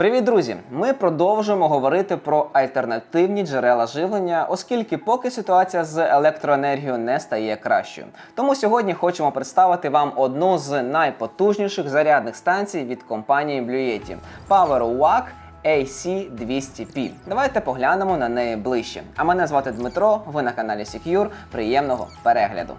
Привіт, друзі! Ми продовжуємо говорити про альтернативні джерела живлення, оскільки поки ситуація з електроенергією не стає кращою. Тому сьогодні хочемо представити вам одну з найпотужніших зарядних станцій від компанії Blue Yeti – PowerWack AC200P. Давайте поглянемо на неї ближче. А мене звати Дмитро. Ви на каналі Secure. Приємного перегляду.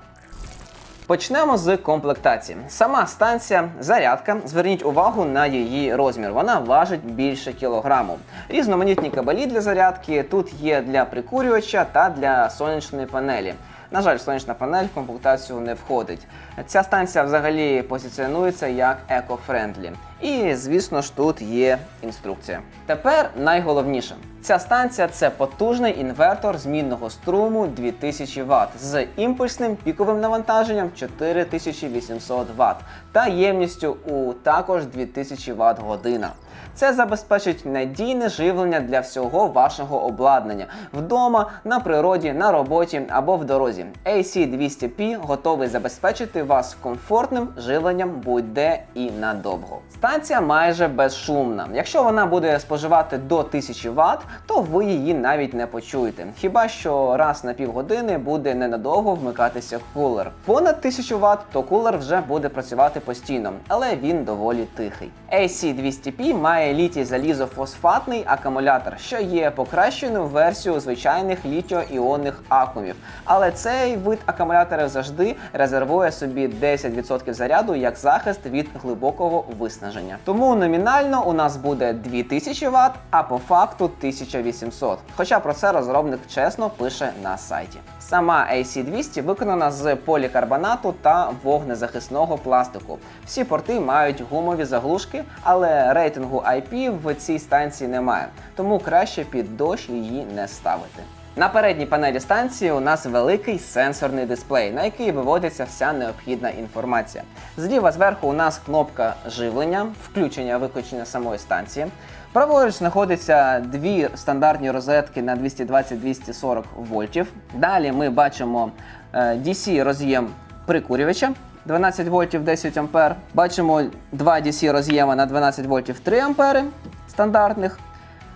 Почнемо з комплектації. Сама станція зарядка. Зверніть увагу на її розмір. Вона важить більше кілограму. Різноманітні кабелі для зарядки тут є для прикурювача та для сонячної панелі. На жаль, сонячна панель в комплектацію не входить. Ця станція взагалі позиціонується як еко-френдлі. І, звісно ж, тут є інструкція. Тепер найголовніше. Ця станція це потужний інвертор змінного струму 2000 Вт з імпульсним піковим навантаженням 4800 Вт та ємністю у також 2000 Вт година. Це забезпечить надійне живлення для всього вашого обладнання вдома, на природі, на роботі або в дорозі. AC200P готовий забезпечити вас комфортним живленням будь-де і надовго. Станція майже безшумна. Якщо вона буде споживати до 1000 Вт, то ви її навіть не почуєте. Хіба що раз на півгодини буде ненадовго вмикатися кулер. Понад 1000 Вт, то кулер вже буде працювати постійно, але він доволі тихий. AC200P має літій залізофосфатний акумулятор, що є покращеною версією звичайних літіо-іонних акумів. Але цей вид акумуляторів завжди резервує собі 10% заряду як захист від глибокого виснаження. Тому номінально у нас буде 2000 Вт, а по факту 1800. Хоча про це розробник чесно пише на сайті. Сама AC200 виконана з полікарбонату та вогнезахисного пластику. Всі порти мають гумові заглушки, але рейтингу IP в цій станції немає, тому краще під дощ її не ставити. На передній панелі станції у нас великий сенсорний дисплей, на який виводиться вся необхідна інформація. Зліва зверху у нас кнопка живлення, включення виключення самої станції. Праворуч знаходяться дві стандартні розетки на 220-240 вольтів. Далі ми бачимо е, DC роз'єм прикурювача. 12 вольтів 10 ампер. Бачимо два DC роз'єми на 12 вольтів 3 ампери стандартних.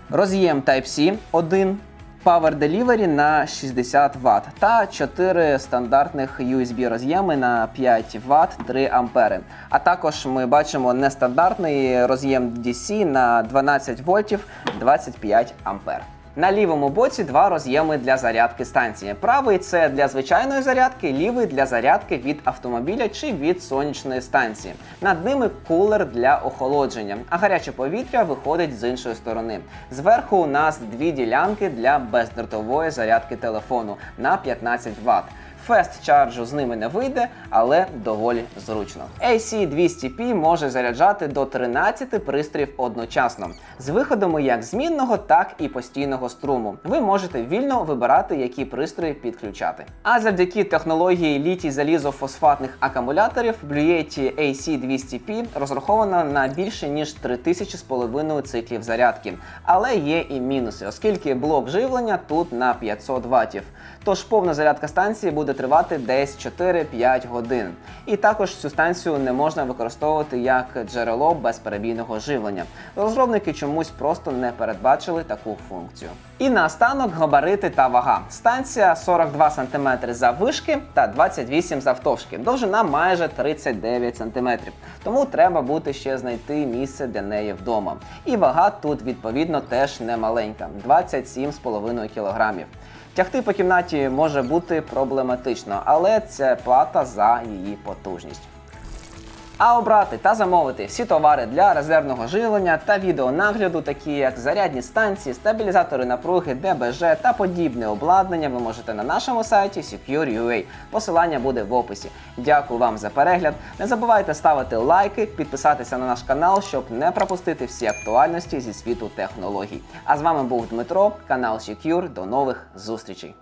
Роз'єм Type-C 1. Power Delivery на 60 Вт та 4 стандартних USB роз'єми на 5 Вт 3 ампери. А також ми бачимо нестандартний роз'єм DC на 12 вольтів 25 ампер. На лівому боці два роз'єми для зарядки станції. Правий це для звичайної зарядки, лівий для зарядки від автомобіля чи від сонячної станції. Над ними кулер для охолодження, а гаряче повітря виходить з іншої сторони. Зверху у нас дві ділянки для бездротової зарядки телефону на 15 Вт. Фест чарджу з ними не вийде, але доволі зручно. AC200P може заряджати до 13 пристроїв одночасно з виходами як змінного, так і постійного струму. Ви можете вільно вибирати, які пристрої підключати. А завдяки технології літій залізофосфатних акумуляторів Blue AC200P розрахована на більше ніж 3000 з половиною циклів зарядки. Але є і мінуси, оскільки блок живлення тут на 500 Вт. Тож повна зарядка станції буде тривати десь 4-5 годин. І також цю станцію не можна використовувати як джерело безперебійного живлення. Розробники чомусь просто не передбачили таку функцію. І наостанок габарити та вага. Станція 42 см заввишки та 28 завтовшки. Довжина майже 39 см. Тому треба буде ще знайти місце для неї вдома. І вага тут відповідно теж не маленька 27,5 кг. Тягти по кімнаті може бути проблематично, але це плата за її потужність. А обрати та замовити всі товари для резервного живлення та відеонагляду, такі як зарядні станції, стабілізатори напруги, ДБЖ та подібне обладнання, ви можете на нашому сайті Secure.ua. Посилання буде в описі. Дякую вам за перегляд. Не забувайте ставити лайки, підписатися на наш канал, щоб не пропустити всі актуальності зі світу технологій. А з вами був Дмитро, канал Secure. До нових зустрічей.